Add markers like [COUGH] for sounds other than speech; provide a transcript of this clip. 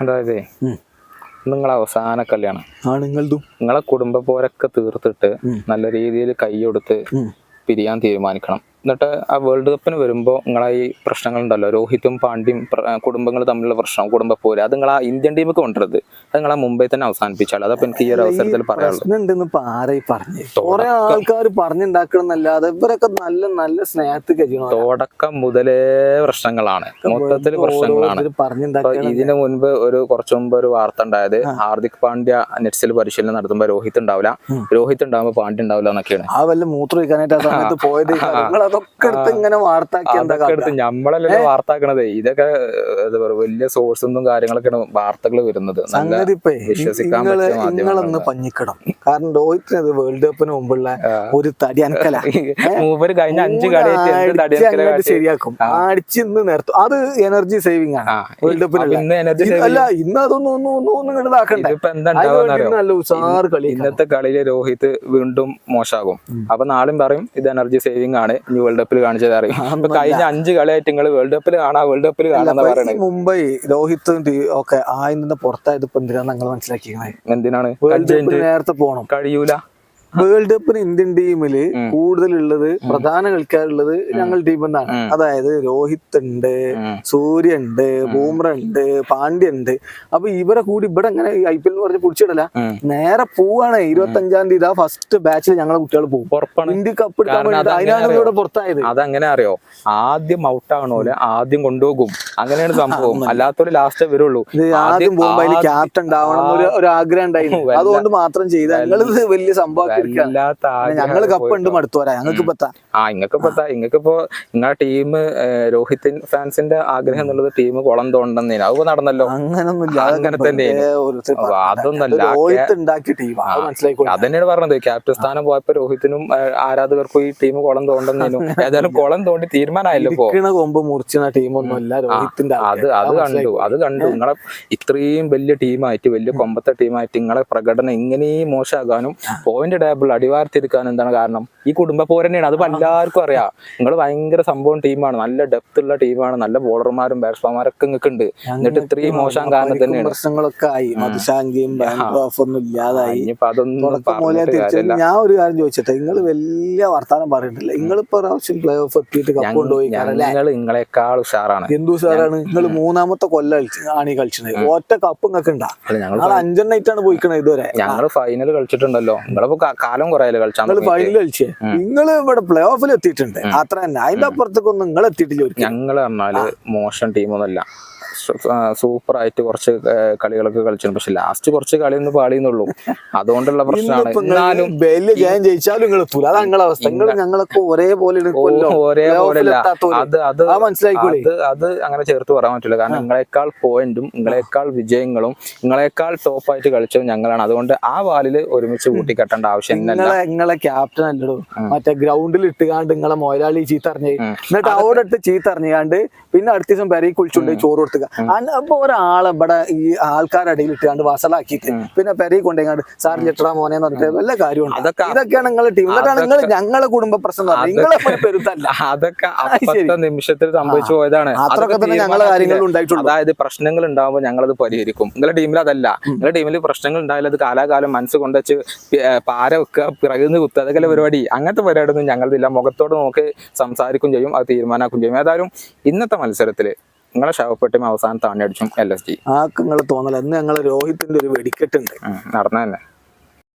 അതായത് നിങ്ങളെ അവസാന കല്യാണം. ആണുങ്ങളതും നിങ്ങളെ കുടുംബ പോരൊക്കെ തീർത്തിട്ട് നല്ല രീതിയിൽ കൈയൊടുത്ത് പിരിയാൻ തീരുമാനിക്കണം. എന്നിട്ട് ആ വേൾഡ് കപ്പിന് വരുമ്പോൾ നിങ്ങളെ ഈ പ്രശ്നങ്ങളുണ്ടല്ലോ. രോഹിത്തും പാണ്ഡ്യം കുടുംബങ്ങൾ തമ്മിലുള്ള പ്രശ്നം കുടുംബ പോര് അത് നിങ്ങൾ ആ ഇന്ത്യൻ ടീമൊക്കെ കൊണ്ടുവരുത് അത് നിങ്ങൾ ആ മുംബൈ തന്നെ അവസാനിപ്പിച്ചാൽ അതപ്പോ എനിക്ക് ഈ ഒരു അവസരത്തിൽ പറയാനുള്ളത്. തുടക്കം. മുതലേ പ്രശ്നങ്ങളാണ്. മൊത്തത്തിൽ പ്രശ്നങ്ങളാണ്. ഇതിനു മുൻപ് ഒരു കുറച്ചു മുമ്പ് ഒരു വാർത്ത ഉണ്ടായത്. ഹാർദിക് പാണ്ഡ്യ നെറ്റ്സിൽ പരിശീലനം നടത്തുമ്പോൾ രോഹിത് ഉണ്ടാവില്ല. രോഹിത് ഉണ്ടാവുമ്പോൾ പാണ്ഡ്യ ഉണ്ടാവില്ല എന്നൊക്കെയാണ്. ആ വല്ല മൂത്രം പോയത് [LAUGHS] അതൊക്കെ എടുത്ത് ഇങ്ങനെ വാർത്താക്കി എന്താ അതൊക്കെ എടുത്ത് നമ്മളല്ലല്ലോ വാർത്താക്കണത്. ഇതൊക്കെ എന്താ പറയുക വലിയ സോഴ്സ് ഒന്നും കാര്യങ്ങളൊക്കെയാണ് വാർത്തകൾ വരുന്നത്. വിശ്വസിക്കാൻ. നിങ്ങളൊന്ന് പഞ്ഞിക്കണം കാരണം രോഹിത്തിന് വേൾഡ് കപ്പിന് മുമ്പുള്ള ഒരു തടി അനക്കല. [LAUGHS] മൂപ്പര് കഴിഞ്ഞ അഞ്ച് കളി? ശരിയാക്കും. അടിച്ചിന്ന് നേരത്തു അത് എനർജി സേവിങ് ആണ്. വേൾഡ് കപ്പിന് അല്ല ഇന്ന് അതൊന്നും ഒന്നും ഒന്നും ഇതാക്കണ്ടേ. നല്ല ഉഷാർ കളി ഇന്നത്തെ കളിയിലെ രോഹിത് വീണ്ടും മോശമാകും അപ്പൊ നാളും പറയും ഇത് എനർജി സേവിങ് ആണ്. ഇനി വേൾഡ് കപ്പിൽ കാണിച്ചത് അറിയാം? കഴിഞ്ഞ അഞ്ച് കളിയായിട്ട് നിങ്ങൾ വേൾഡ് കപ്പിൽ കാണാ വേൾഡ് കപ്പിൽ കാണാന്ന് പറയുന്നത് മുംബൈ രോഹിത് ഒക്കെ നിന്ന് പുറത്തായത് ഇപ്പൊ എന്തിനാണ് നിങ്ങൾ മനസ്സിലാക്കിയത് എന്തിനാണ്? നേരത്തെ പോകണം കഴിയൂല. വേൾഡ് കപ്പിന് ഇന്ത്യൻ ടീമിൽ കൂടുതലുള്ളത് പ്രധാന കളിക്കാരുള്ളത് ഞങ്ങൾ ടീം എന്നാണ്. അതായത് രോഹിത് ഉണ്ട് സൂര്യ ഉണ്ട് ബൂമ്ര ഉണ്ട് പാണ്ഡ്യ ഉണ്ട്. അപ്പൊ ഇവരെ കൂടി ഇവിടെ ഇങ്ങനെ ഐ പി എൽ എന്ന് പറഞ്ഞ് പിടിച്ചിടല. നേരെ പോവാണ് ഇരുപത്തി അഞ്ചാം തീയതി ആ ഫസ്റ്റ് ബാച്ചിൽ ഞങ്ങളെ കുട്ടികൾ പോകും. ഇന്ത്യ കപ്പ് എടുക്കാൻ വേണ്ടി അതിനാണ് ഇവിടെ പുറത്തായത്. അതങ്ങനെ അറിയോ? ആദ്യം ഔട്ട് ആവണോലെ ആദ്യം കൊണ്ടുപോകും. അങ്ങനെയാണ് സംഭവം. അല്ലാത്തൊരു ലാസ്റ്റ് വരുള്ളൂ. ആദ്യം പോകുമ്പോ അതിൽ ക്യാപ്റ്റൻ ഉണ്ടാവണം ഒരു ആഗ്രഹം ഉണ്ടായിരുന്നു. അതുകൊണ്ട് മാത്രം ചെയ്ത. ഞങ്ങൾ വലിയ എടുക്കുകയാണ് വല്ലാത്ത ആഗ്രഹം കപ്പ് ഉണ്ട് ഞങ്ങൾക്ക് ആ ഇങ്ങക്ക് പത്താ ഇങ്ങക്കിപ്പോ നിങ്ങളെ ടീം രോഹിത് ഫാൻസിന്റെ ആഗ്രഹം എന്നുള്ളത് ടീം കുളം തോണ്ടെന്നേനു അത് നടന്നല്ലോ. അങ്ങനൊന്നുമില്ല അങ്ങനെ തന്നെ അതൊന്നല്ല. അതന്നെയാണ് പറഞ്ഞത്. ക്യാപ്റ്റൻ സ്ഥാനം പോയപ്പോ രോഹിത്തിനും ആരാധകർക്കും ഈ ടീം കുളം തോണ്ടെന്നേനു ഏതായാലും കുളം തോണ്ടി തീരുമാനമായല്ലോ കൊമ്പ് മുറിച്ചുന്ന ടീമൊന്നുമല്ല രോഹിത്തിന്റെ അത് അത് കണ്ടു അത് കണ്ടു. നിങ്ങളെ ഇത്രയും വലിയ ടീമായിട്ട് വലിയ കൊമ്പത്തെ ടീമായിട്ട് നിങ്ങളെ പ്രകടനം ഇങ്ങനെയും മോശമാകാനും പോയിന്റ് ടേബിൾ അടിവാരത്തിരിക്കാൻ എന്താണ് കാരണം? ഈ കുടുംബ പോരന്നെയാണ്. അത് എല്ലാവർക്കും അറിയാം. നിങ്ങൾ ഭയങ്കര സംഭവം ടീമാണ് നല്ല ഡെപ്ത് ഉള്ള ടീമാണ് നല്ല ബോളർമാരും ബാറ്റ്സ്മാൻമാരൊക്കെ നിങ്ങൾക്ക് ഉണ്ട് എന്നിട്ട് ഇത്രയും മോശം കാരണം തന്നെയാണ്. പ്രശ്നങ്ങളൊക്കെ ആയി. മധുശാങ്കിയും ഒന്നും ഇല്ലാതായി. ഞാൻ ഒരു കാര്യം ചോദിച്ചിട്ട്? നിങ്ങൾ വലിയ വർത്താനം പറഞ്ഞിട്ടില്ല നിങ്ങൾ ഇപ്പൊ പ്രാവശ്യം പ്ലേ ഓഫ് എത്തിയിട്ട് കപ്പ് കൊണ്ടുപോയി ഞങ്ങൾ നിങ്ങളെക്കാൾ ഉഷാറാണ്. എന്തു സാറാണ് നിങ്ങൾ മൂന്നാമത്തെ കൊല്ലം കളിച്ച് ആണ് ഈ കളിച്ചത്. ഒറ്റ കപ്പ് നിങ്ങൾക്ക് ഉണ്ടാ അല്ല ഞങ്ങൾ നിങ്ങൾ അഞ്ചെണ്ണായിട്ടാണ് പോയിക്കണത് ഇതുവരെ. ഞങ്ങൾ ഫൈനൽ കളിച്ചിട്ടുണ്ടല്ലോ. നിങ്ങളിപ്പോ കാലം കുറെ കളിച്ചാൽ ഫൈനൽ കളിച്ചേ? നിങ്ങൾ ഇവിടെ പ്ലേ ഓഫിൽ എത്തിയിട്ടുണ്ട്. അത്ര തന്നെ അതിന്റെ അപ്പുറത്തേക്കൊന്നും നിങ്ങൾ എത്തിയിട്ടില്ല ഞങ്ങൾ പറഞ്ഞാൽ മോശം ടീമൊന്നുമല്ല സൂപ്പർ ആയിട്ട് കുറച്ച് കളികളൊക്കെ കളിച്ചു പക്ഷെ ലാസ്റ്റ് കുറച്ച് കളിയൊന്നും പാളിയെന്നുള്ളൂ. അതുകൊണ്ടുള്ള പ്രശ്നമാണ്. എന്നാലും ജയിച്ചാലും നിങ്ങൾ എത്തൂല. നിങ്ങളെ അവസ്ഥ. നിങ്ങൾ ഞങ്ങളൊക്കെ ഒരേപോലെ അത് അത് മനസ്സിലായിക്കോളെ. അത് അത് അങ്ങനെ ചേർത്ത് പറയാൻ പറ്റില്ല. കാരണം നിങ്ങളെക്കാൾ പോയിന്റും നിങ്ങളെക്കാൾ വിജയങ്ങളും നിങ്ങളെക്കാൾ ടോപ്പായിട്ട് കളിച്ചത് ഞങ്ങളാണ്. അതുകൊണ്ട് ആ വാലിൽ ഒരുമിച്ച് കൂട്ടിക്കെട്ടേണ്ട ആവശ്യം നിങ്ങളെ നിങ്ങളെ ക്യാപ്റ്റൻ അല്ലടോ. മറ്റേ ഗ്രൗണ്ടിൽ ഇട്ടുകാണ്ട് നിങ്ങളെ മൊയലാളി ചീത്തറിഞ്ഞു എന്നിട്ട് അവിടെ ഇട്ട് ചീത്തറിഞ്ഞാണ്ട് പിന്നെ അടുത്ത ദിവസം പെരയിൽ കുളിച്ചുകൊണ്ട് ചോറ് കൊടുത്തുക അപ്പൊ ഒരാളെ ഇവിടെ ഈ ആൾക്കാരുടെ ഇടയിൽ ഇട്ടാണ്ട് വസലാക്കിയിട്ട് പിന്നെ പെരയിൽ കൊണ്ടേങ്ങാണ്ട് സാർ ചെട്ടടാ മോനെ എന്ന് പറഞ്ഞിട്ട് വല്ല കാര്യമുണ്ട്? ഇതൊക്കെയാണ് നിങ്ങളെ ടീം എന്നിട്ടാണ് നിങ്ങൾ ഞങ്ങളെ കുടുംബ പ്രശ്നം. നിങ്ങളെ പെരുത്തല്ല. [LAUGHS] അതൊക്കെ നിമിഷത്തിൽ സംഭവിച്ചു പോയതാണ്. അത്രയൊക്കെ തന്നെ ഞങ്ങളെ കാര്യങ്ങൾ ഉണ്ടായിട്ടുണ്ട് ഉണ്ടായിട്ടുള്ളൂ. അതായത് പ്രശ്നങ്ങൾ ഉണ്ടാകുമ്പോൾ ഞങ്ങളത് പരിഹരിക്കും. നിങ്ങളുടെ ടീമിൽ അതല്ല. നിങ്ങളുടെ ടീമിൽ പ്രശ്നങ്ങൾ ഉണ്ടായാലും അത് കാലാകാലം മനസ്സ് കൊണ്ടുവച്ച് പാര വെക്കുക പിറകുന്ന് കുത്തുക അതൊക്കെ പരിപാടി? അങ്ങനത്തെ പരിപാടിയൊന്നും ഞങ്ങളിതില്ല. മുഖത്തോട് നോക്കി സംസാരിക്കും ചെയ്യും അത് തീരുമാനാക്കും ചെയ്യും. ഏതായാലും ഇന്നത്തെ മത്സരത്തിൽ നിങ്ങളെ ശവപ്പെട്ടും അവസാനം താണ്ടി അടിച്ചും എൽ എസ് ജി ആക്ക് നിങ്ങൾ തോന്നല. ഇന്ന് ഞങ്ങളെ രോഹിത്തിന്റെ ഒരു വെടിക്കെട്ടുണ്ട് നടന്ന തന്നെ